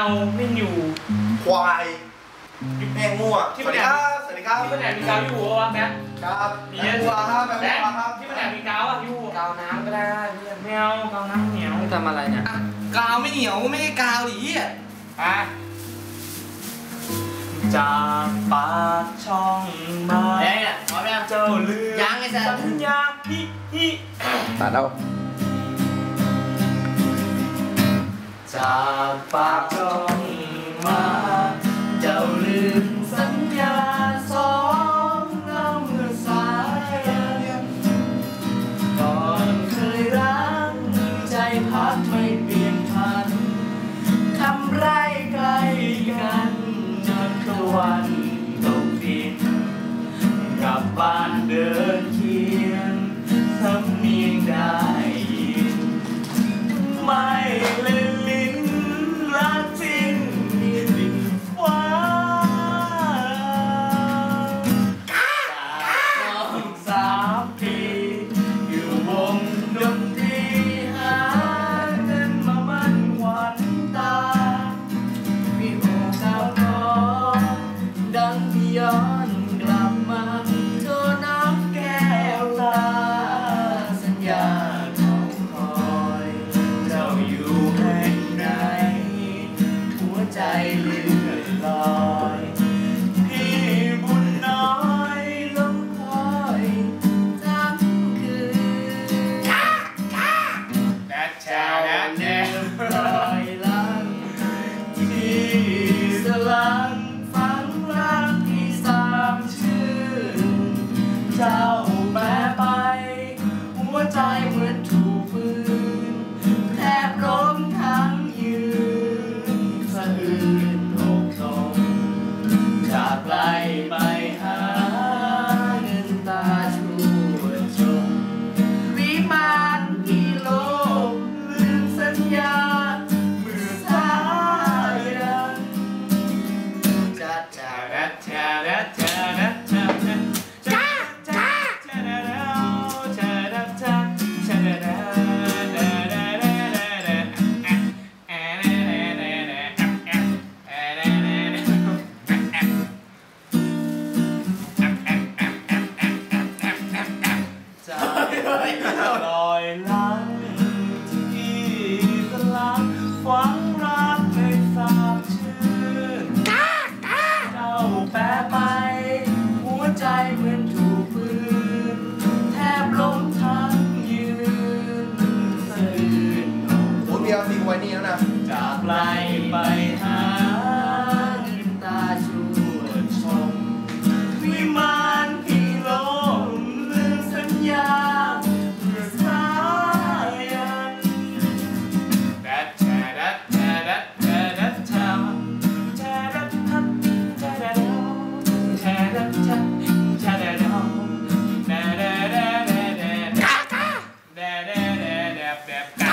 เอาไม่อยู่ควายยุบแม่งมั่วที่สมัวันสดีครับสวัสดีครับที่มันแอบมีกาวอยู่วะแบ๊ครับมีแม่เยอะวัวครับแม่แบ๊วัวครับที่มันแอบมีกาวอะอยู่กาวน้ำก็ได้เพื่อนไม่เอากาวน้ำเหนียวทำอะไรเนี่ยกาวไม่เหนียวไม่ใช่กาวดิเหี้ยอะจากปากช่องมาเฮ้ยเนี่ยพร้อมยังเจ้าลืมยังไอ้สัสสัญญาฮิฮิตัดเอา จ da da da da แล้วนะจากไปไปหาตาชูชม วิมานที่ลมลืมสัญญาเพื่อสายแดดแฉแดดแฉแดดแฉแดดแฉแฉแดดทัดแฉแดดแฉแดดทัดแฉแดดแดดแดดแดดแดดแดดแดดแดด